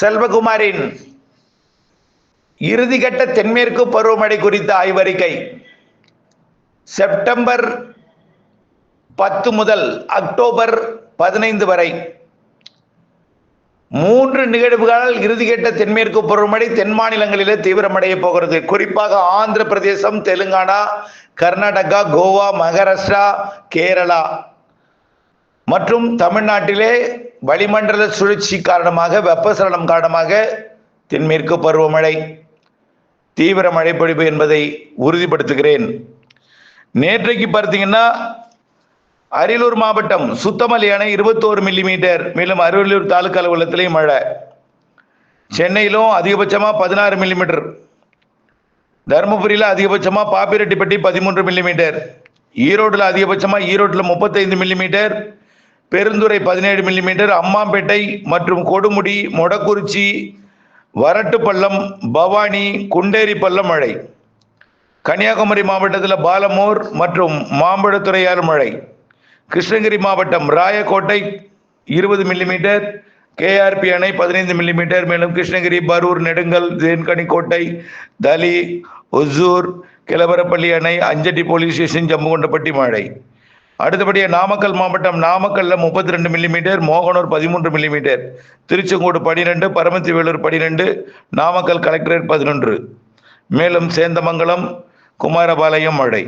செல்வகுமாரின் இறுதிக்கட்ட தென்மேற்கு பருவமழை குறித்த ஆய்வறிக்கை. செப்டம்பர் பத்து முதல் அக்டோபர் பதினைந்து வரை. மூன்று நிகழ்வுகளால் இறுதிக்கட்ட தென்மேற்கு பருவமழை தென் மாநிலங்களிலே தீவிரமடைய போகிறது. குறிப்பாக ஆந்திர பிரதேசம் தெலுங்கானா கர்நாடகா கோவா மகாராஷ்டிரா கேரளா மற்றும் தமிழ்நாட்டிலே வளிமண்டல சுழற்சி காரணமாக வெப்பசலனம் காரணமாக தென்மேற்கு பருவமழை தீவிர மழை பொழிவு என்பதை உறுதிப்படுத்துகிறேன். நேற்றைக்கு பார்த்தீங்கன்னா அரியலூர் மாவட்டம் சுத்தமலை அணை இருபத்தோரு மில்லிமீட்டர் மேலும் அரியலூர் தாலுக்கா அலுவலகத்திலையும் மழை. சென்னையிலும் அதிகபட்சமாக பதினாறு மில்லிமீட்டர். தருமபுரியில் அதிகபட்சமாக பாப்பிரெட்டிப்பட்டி பதிமூன்று மில்லிமீட்டர். ஈரோட்டில் அதிகபட்சமாக ஈரோட்டில் முப்பத்தைந்து மில்லிமீட்டர். பெருந்துறை பதினேழு மில்லிமீட்டர் அம்மாம்பேட்டை மற்றும் கொடுமுடி மொடக்குறிச்சி வரட்டுப்பள்ளம் பவானி குண்டேரி பள்ளம் மழை. கன்னியாகுமரி மாவட்டத்தில் பாலமூர் மற்றும் மாம்பழத்துறையார் மழை. கிருஷ்ணகிரி மாவட்டம் ராயக்கோட்டை இருபது மில்லிமீட்டர் கேஆர்பி அணை பதினைந்து மில்லிமீட்டர் மேலும் கிருஷ்ணகிரி பரூர் நெடுங்கல் தேன்கனிக்கோட்டை தலி ஒசூர் கிளவரப்பள்ளி அணை அஞ்சட்டி போலீஸ் ஸ்டேஷன் ஜம்முகுண்டப்பட்டி மழை. அடுத்தபடியாக நாமக்கல் மாவட்டம் நாமக்கல்ல முப்பத்தி ரெண்டு மில்லிமீட்டர் மோகனூர் பதிமூன்று மில்லிமீட்டர் திருச்செங்கோடு பனிரெண்டு பரமத்தி வேலூர் பனிரெண்டு நாமக்கல் கலெக்டரேட் பதினொன்று. மேலும் சேந்தமங்கலம் குமாரபாளையம் மழை.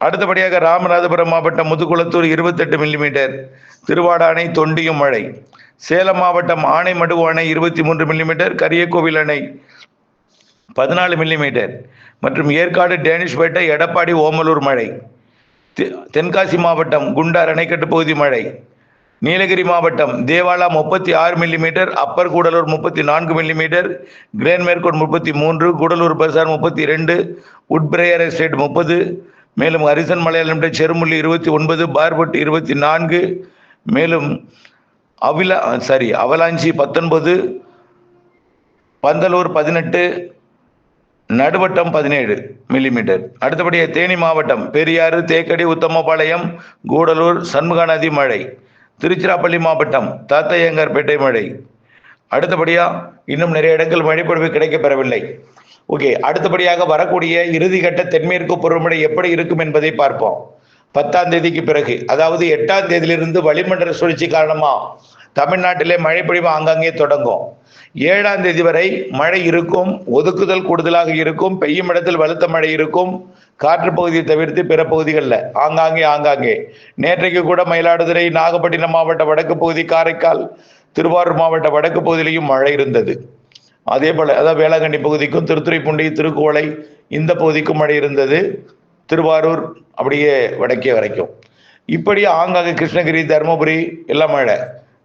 அடுத்தபடியாக ராமநாதபுரம் மாவட்டம் முதுகுளத்தூர் இருபத்தெட்டு மில்லிமீட்டர் திருவாடானை தொண்டியும் மழை. சேலம் மாவட்டம் ஆனைமடுவு அணை இருபத்தி மூன்று மில்லிமீட்டர் கரியக்கோவில் அணை பதினாலு மில்லிமீட்டர் மற்றும் ஏற்காடு டேனிஷ்பேட்டை எடப்பாடி ஓமலூர் மழை. தென்காசி மாவட்டம் குண்டார் அணைக்கட்டு பகுதி மழை. நீலகிரி மாவட்டம் தேவாலா முப்பத்தி ஆறு மில்லிமீட்டர் அப்பர் கூடலூர் முப்பத்தி நான்கு மில்லிமீட்டர் கிரேன் மேற்கோட் முப்பத்தி மூன்று கூடலூர் பசார் முப்பத்தி ரெண்டு உட்பிரேயர் எஸ்டேட் முப்பது மேலும் ஹரிசன் மலையாளம் செருமுள்ளி இருபத்தி ஒன்பது பார்பட் இருபத்தி நான்கு மேலும் அவிலா சாரி அவலாஞ்சி பத்தொன்பது பந்தலூர் பதினெட்டு நடுவட்டம் பதினேழு மில்லிமீட்டர் அடுத்தபடியாக தேனி மாவட்டம் பெரியாறு தேக்கடி உத்தமபாளையம் கூடலூர் சண்முகாநதி மழை. திருச்சிராப்பள்ளி மாவட்டம் தாத்தையங்கார்பேட்டை மழை. அடுத்தபடியாக இன்னும் நிறைய இடங்கள் மழைப்பொழிவு கிடைக்கப்பெறவில்லை. ஓகே அடுத்தபடியாக வரக்கூடிய இறுதிக்கட்ட தென்மேற்கு பருவமழை எப்படி இருக்கும் என்பதை பார்ப்போம். பத்தாம் தேதிக்கு பிறகு அதாவது எட்டாம் தேதியிலிருந்து வளிமண்டல சுழற்சி காரணமாக தமிழ்நாட்டிலே மழைப்பொழிவு ஆங்காங்கே தொடங்கும். ஏழாம் தேதி வரை மழை இருக்கும் ஒதுக்குதல் கூடுதலாக இருக்கும் பெய்யும் இடத்தில் வலுத்த மழை இருக்கும். காற்று பகுதியை தவிர்த்து பிற பகுதிகளில் ஆங்காங்கே ஆங்காங்கே. நேற்றைக்கு கூட மயிலாடுதுறை நாகப்பட்டினம் மாவட்ட வடக்கு பகுதி காரைக்கால் திருவாரூர் மாவட்ட வடக்கு பகுதியிலையும் மழை இருந்தது. அதே போல் அதாவது வேளாங்கண்ணி பகுதிக்கும் திருத்துறைப்பூண்டி திருக்கோளை இந்த பகுதிக்கும் மழை இருந்தது. திருவாரூர் அப்படியே வடக்கே வரைக்கும். இப்படி ஆங்காங்கே கிருஷ்ணகிரி தருமபுரி எல்லாம் மழை.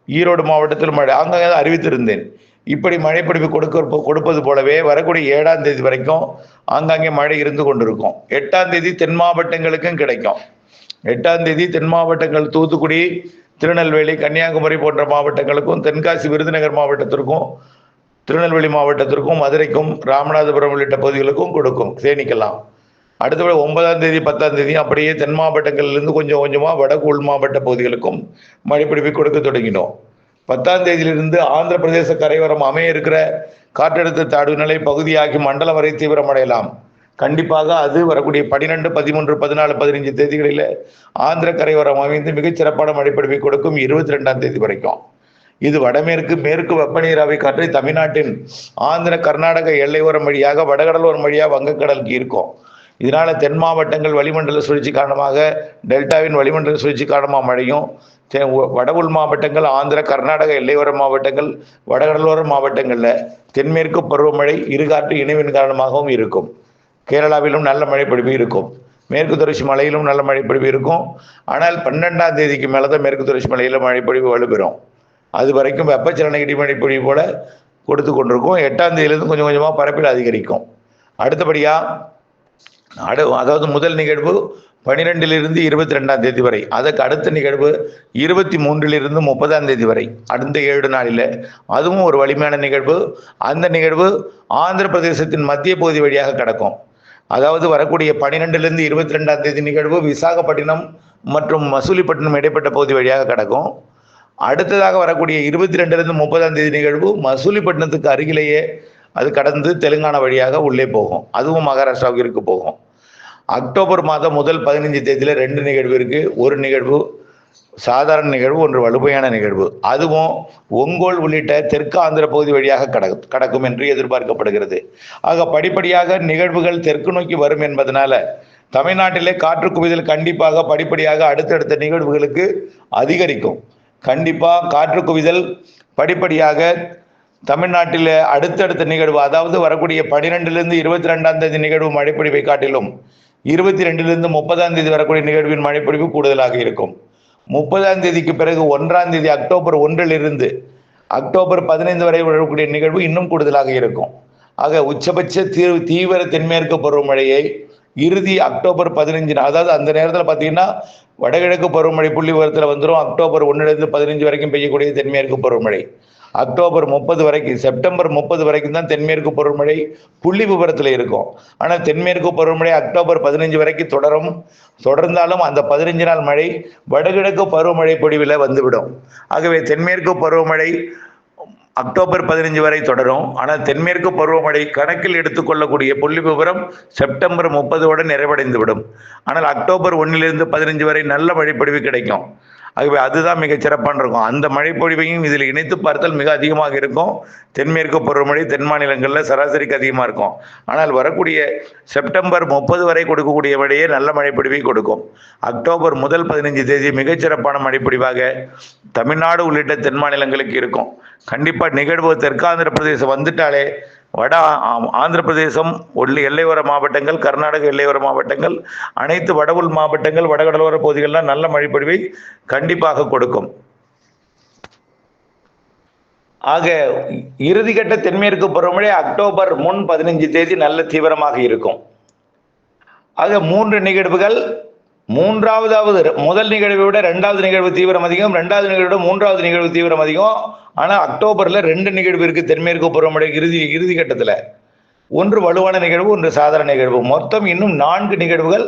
ஈரோடு மாவட்டத்தில் மழை. ஆங்காங்கே அறிவித்திருந்தேன். இப்படி மழைப்பிடிப்பு கொடுக்க கொடுப்பது போலவே வரக்கூடிய ஏழாம் தேதி வரைக்கும் ஆங்காங்கே மழை இருந்து கொண்டிருக்கும். எட்டாம் தேதி தென் மாவட்டங்களுக்கும் கிடைக்கும். எட்டாம் தேதி தென் மாவட்டங்கள் தூத்துக்குடி திருநெல்வேலி கன்னியாகுமரி போன்ற மாவட்டங்களுக்கும் தென்காசி விருதுநகர் மாவட்டத்திற்கும் திருநெல்வேலி மாவட்டத்திற்கும் மதுரைக்கும் ராமநாதபுரம் உள்ளிட்ட பகுதிகளுக்கும் கொடுக்கும். சேமிக்கலாம். அடுத்தபடி ஒன்பதாம் தேதி பத்தாம் தேதி அப்படியே தென் மாவட்டங்களிலிருந்து கொஞ்சம் கொஞ்சமாக வடக்கு உள் மாவட்ட பகுதிகளுக்கும் மழைப்பிடிப்பை கொடுக்க தொடங்கினோம். பத்தாம் தேதியிலிருந்து ஆந்திர பிரதேச கரையோரம் அமைய இருக்கிற காற்றழுத்த தாழ்வுநிலை பகுதியாகி மண்டலம் வரை தீவிரமடையலாம். கண்டிப்பாக அது வரக்கூடிய பன்னிரெண்டு பதிமூன்று பதினாலு பதினஞ்சு தேதிகளில் ஆந்திர கரையோரம் அமைந்து மிகச் சிறப்பான மழைப்பிடிப்பை கொடுக்கும் இருபத்தி ரெண்டாம் தேதி வரைக்கும். இது வடமேற்கு மேற்கு வெப்பநீராவி காற்றை தமிழ்நாட்டின் ஆந்திர கர்நாடக எல்லையோரம் வழியாக வடகடலோரம் வழியாக வங்கக்கடலுக்கு இருக்கும் இதனால தென் மாவட்டங்கள் வளிமண்டல சுழற்சி காரணமாக டெல்டாவின் வளிமண்டல சுழற்சி காரணமாக மழையும் தெ- வட உள் மாவட்டங்கள் ஆந்திர கர்நாடக எல்லையோர மாவட்டங்கள் வடகடலோர மாவட்டங்களில் தென்மேற்கு பருவமழை இருகாற்று இணைவின் காரணமாகவும் இருக்கும். கேரளாவிலும் நல்ல மழைப்பொழிவு இருக்கும். மேற்கு தொடர்ச்சி மலையிலும் நல்ல மழைப்பொழிவு இருக்கும். ஆனால் பன்னெண்டாம் தேதிக்கு மேலே தான் மேற்கு தொடர்ச்சி மலையில் மழைப்பொழிவு வலுப்பெறும். அது வரைக்கும் வெப்பச்சலன இடிமழை பொழிவு போல கொடுத்து கொண்டிருக்கும். எட்டாம் தேதியிலிருந்து கொஞ்சம் கொஞ்சமாக பரப்பில் அதிகரிக்கும். அடுத்தபடியாக அடு அதாவது முதல் நிகழ்வு பனிரெண்டிலிருந்து இருபத்தி ரெண்டாம் தேதி வரை. அதுக்கு அடுத்த நிகழ்வு இருபத்தி மூன்றிலிருந்து முப்பதாம் தேதி வரை. அடுத்த ஏழு நாளில். அதுவும் ஒரு வலிமையான நிகழ்வு. அந்த நிகழ்வு ஆந்திர பிரதேசத்தின் மத்திய பகுதி வழியாக கடக்கும். அதாவது வரக்கூடிய பனிரெண்டுலேருந்து இருபத்தி ரெண்டாம் தேதி நிகழ்வு விசாகப்பட்டினம் மற்றும் மசூலிப்பட்டினம் இடைப்பட்ட பகுதி வழியாக கடக்கும். அடுத்ததாக வரக்கூடிய இருபத்தி ரெண்டுலேருந்து முப்பதாம் தேதி நிகழ்வு மசூலிப்பட்டினத்துக்கு அருகிலேயே. அது கடந்து தெலுங்கானா வழியாக உள்ளே போகும். அதுவும் மகாராஷ்டிராவிற்கு போகும். அக்டோபர் மாதம் முதல் பதினஞ்சு தேதியில் ரெண்டு நிகழ்வு இருக்குது ஒரு நிகழ்வு சாதாரண நிகழ்வு ஒன்று வலுமையான நிகழ்வு. அதுவும் ஒங்கோல் உள்ளிட்ட தெற்கு ஆந்திர பகுதி வழியாக கடக் கடக்கும் என்று எதிர்பார்க்கப்படுகிறது. ஆக படிப்படியாக நிகழ்வுகள் தெற்கு நோக்கி வரும் என்பதனால தமிழ்நாட்டிலே காற்று குவிதல் கண்டிப்பாக படிப்படியாக அடுத்தடுத்த நிகழ்வுகளுக்கு அதிகரிக்கும். கண்டிப்பாக காற்று குவிதல் படிப்படியாக தமிழ்நாட்டில் அடுத்தடுத்த நிகழ்வு அதாவது வரக்கூடிய பனிரெண்டுலேருந்து இருபத்தி ரெண்டாம் தேதி நிகழ்வு மழைப்பொழிவை காட்டிலும் இருபத்தி ரெண்டிலிருந்து முப்பதாம் தேதி வரக்கூடிய நிகழ்வின் மழைப்பொழிவு கூடுதலாக இருக்கும். முப்பதாம் தேதிக்கு பிறகு ஒன்றாம் தேதி அக்டோபர் ஒன்றிலிருந்து அக்டோபர் பதினைந்து வரை வரக்கூடிய நிகழ்வு இன்னும் கூடுதலாக இருக்கும். ஆக உச்சபட்ச தீ தீவிர தென்மேற்கு பருவமழையை இறுதி அக்டோபர் பதினஞ்சு அதாவது அந்த நேரத்தில் பார்த்தீங்கன்னா வடகிழக்கு பருவமழை புள்ளி விவரத்தில் வந்துடும் அக்டோபர் ஒன்றிலிருந்து பதினஞ்சு வரைக்கும் பெய்யக்கூடிய தென்மேற்கு பருவமழை அக்டோபர் முப்பது வரைக்கும் செப்டம்பர் முப்பது வரைக்கும் தான் தென்மேற்கு பருவமழை புள்ளி விவரத்தில் இருக்கும். ஆனால் தென்மேற்கு பருவமழை அக்டோபர் பதினஞ்சு வரைக்கும் தொடரும். தொடர்ந்தாலும் அந்த பதினஞ்சு நாள் மழை வடகிழக்கு பருவமழை பொடிவில் வந்துவிடும். ஆகவே தென்மேற்கு பருவமழை அக்டோபர் பதினஞ்சு வரை தொடரும். ஆனால் தென்மேற்கு பருவமழை கணக்கில் எடுத்துக்கொள்ளக்கூடிய புள்ளி விவரம் செப்டம்பர் முப்பதோடு நிறைவடைந்துவிடும். ஆனால் அக்டோபர் ஒன்றிலிருந்து பதினஞ்சு வரை நல்ல மழைப்பொழிவு கிடைக்கும். ஆகவே அதுதான் மிக சிறப்பான இருக்கும். அந்த மழைப்பொழிவையும் இதில் இணைத்து பார்த்தால் மிக அதிகமாக இருக்கும். தென்மேற்கு பருவமழை தென் மாநிலங்களில் சராசரிக்கு அதிகமாக இருக்கும். ஆனால் வரக்கூடிய செப்டம்பர் முப்பது வரை கொடுக்கக்கூடிய மழையே நல்ல மழைப்பொழிவை கொடுக்கும். அக்டோபர் முதல் பதினைஞ்சு தேதி மிகச்சிறப்பான மழைப்பொழிவாக தமிழ்நாடு உள்ளிட்ட தென் மாநிலங்களுக்கு இருக்கும். கண்டிப்பாக நிகழ்வு தெற்காந்திர பிரதேசம் வந்துட்டாலே வட ஆந்திர பிரதேசம் உள்ள எல்லையோர மாவட்டங்கள் கர்நாடக எல்லையோர மாவட்டங்கள் அனைத்து வட மாவட்டங்கள் வடகடலோர பகுதிகளெலாம் நல்ல மழைப்பொழிவை கண்டிப்பாக கொடுக்கும். ஆக இறுதிக்கட்ட தென்மேற்கு பருவமழை அக்டோபர் முன் பதினஞ்சு தேதி நல்ல தீவிரமாக இருக்கும். ஆக மூன்று நிகழ்வுகள் மூன்றாவதாவது முதல் நிகழ்வை விட ரெண்டாவது நிகழ்வு தீவிரம் அதிகம் ரெண்டாவது நிகழ்வு விட மூன்றாவது நிகழ்வு தீவிரம் அதிகம். ஆனால் அக்டோபர்ல ரெண்டு நிகழ்வு இருக்கு தென்மேற்கு பருவமழை இறுதி இறுதி கட்டத்தில். ஒன்று வலுவான நிகழ்வு ஒன்று சாதாரண நிகழ்வு. மொத்தம் இன்னும் நான்கு நிகழ்வுகள்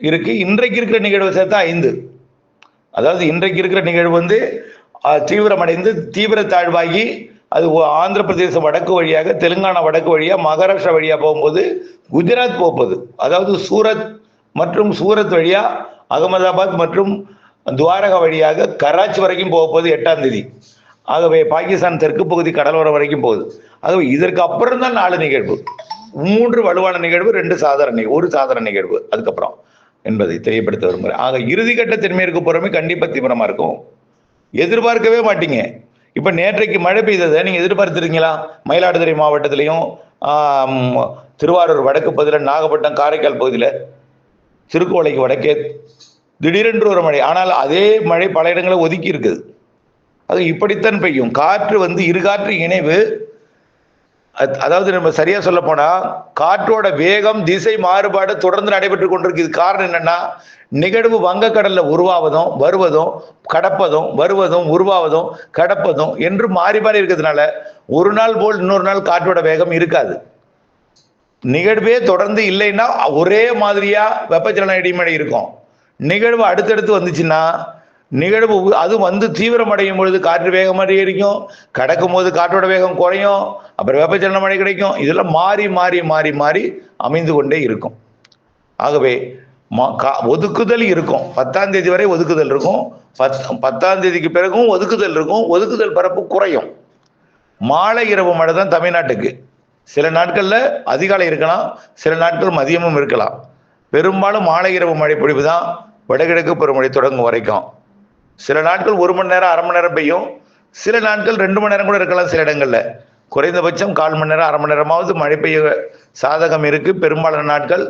இருக்கு. இன்றைக்கு இருக்கிற நிகழ்வு சேர்த்தா ஐந்து. அதாவது இன்றைக்கு இருக்கிற நிகழ்வு வந்து தீவிரமடைந்து தீவிர தாழ்வாகி அது ஆந்திர பிரதேசம் வடக்கு வழியாக தெலுங்கானா வடக்கு வழியாக மகாராஷ்டிரா வழியாக போகும்போது குஜராத் போகுது அதாவது சூரத் மற்றும் சூரத் வழியா அகமதாபாத் மற்றும் துவாரகா வழியாக கராச்சி வரைக்கும் போக போகுது எட்டாம் தேதி. ஆகவே பாகிஸ்தான் தெற்கு பகுதி கடலோரம் வரைக்கும் போகுது. ஆகவே இதற்கு அப்புறம் தான் நாலு நிகழ்வு. மூன்று வலுவான நிகழ்வு ரெண்டு சாதாரண நிகழ்வு ஒரு சாதாரண நிகழ்வு. அதுக்கப்புறம் என்பதை தெரியப்படுத்த விரும்புகிறேன். ஆக இறுதிக்கட்ட தென்மேற்கு புறமே கண்டிப்பாக தீவிரமாக இருக்கும். எதிர்பார்க்கவே மாட்டீங்க. இப்போ நேற்றைக்கு மழை பெய்ததை நீங்கள் எதிர்பார்த்துருக்கீங்களா? மயிலாடுதுறை மாவட்டத்திலையும் திருவாரூர் வடக்கு பகுதியில் நாகப்பட்டினம் காரைக்கால் பகுதியில் திருக்கோளைக்கு வடக்கே திடீரென்று ஒரு மழை. ஆனால் அதே மழை பல இடங்களை ஒதுக்கி இருக்குது. அது இப்படித்தான் பெய்யும். காற்று வந்து இருகாற்று இணைவு. அதாவது நம்ம சரியா சொல்ல போனா காற்றோட வேகம் திசை மாறுபாடு தொடர்ந்து நடைபெற்று கொண்டிருக்கு காரணம் என்னன்னா நிகழ்வு வங்கக்கடல்ல உருவாவதும் வருவதும் கடப்பதும் வருவதும் உருவாவதும் கடப்பதும் என்று மாறி மாறி இருக்கிறதுனால ஒரு நாள் போல் இன்னொரு நாள் காற்றோட வேகம் இருக்காது. நிகழ்வே தொடர்ந்து இல்லைன்னா ஒரே மாதிரியா வெப்பச்சலன இடிமழை இருக்கும். நிகழ்வு அடுத்தடுத்து வந்துச்சுன்னா நிகழ்வு அது வந்து தீவிரமடையும் பொழுது காற்று வேகம் அதிகரிக்கும் கடக்கும் போது காற்றோட வேகம் குறையும் அப்புறம் வெப்பச்சலன மழை கிடைக்கும். இதெல்லாம் மாறி மாறி மாறி மாறி அமைந்து கொண்டே இருக்கும். ஆகவே கா- ஒதுக்குதல் இருக்கும். பத்தாம் தேதி வரை ஒதுக்குதல் இருக்கும். பத் பத்தாம் தேதிக்கு பிறகும் ஒதுக்குதல் இருக்கும். ஒதுக்குதல் பரப்பு குறையும். மாலை இரவு மழை தான் தமிழ்நாட்டுக்கு. சில நாட்களில் அதிகாலை இருக்கலாம் சில நாட்கள் மதியமும் இருக்கலாம். பெரும்பாலும் மாலை இரவு மழை பொழிவு தான் வடகிழக்கு பருவமழை தொடங்கும் வரைக்கும். சில நாட்கள் ஒரு மணி நேரம் அரை மணி நேரம் பெய்யும். சில நாட்கள் ரெண்டு மணி நேரம் கூட இருக்கலாம் சில இடங்களில். குறைந்தபட்சம் கால் மணி நேரம் அரை மணி நேரமாவது மழை பெய்ய சாதகம் இருக்குது பெரும்பாலான நாட்கள்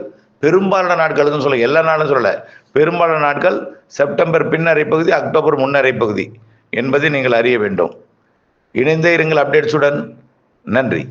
பெரும்பாலான நாட்கள்னு சொல்ல எல்லா நாளும் சொல்லலை. பெரும்பாலான நாட்கள் செப்டம்பர் பின்னரை பகுதி அக்டோபர் முன்னரை பகுதி என்பதை நீங்கள் அறிய வேண்டும். இணைந்தே இருங்கள் அப்டேட்ஸுடன். நன்றி.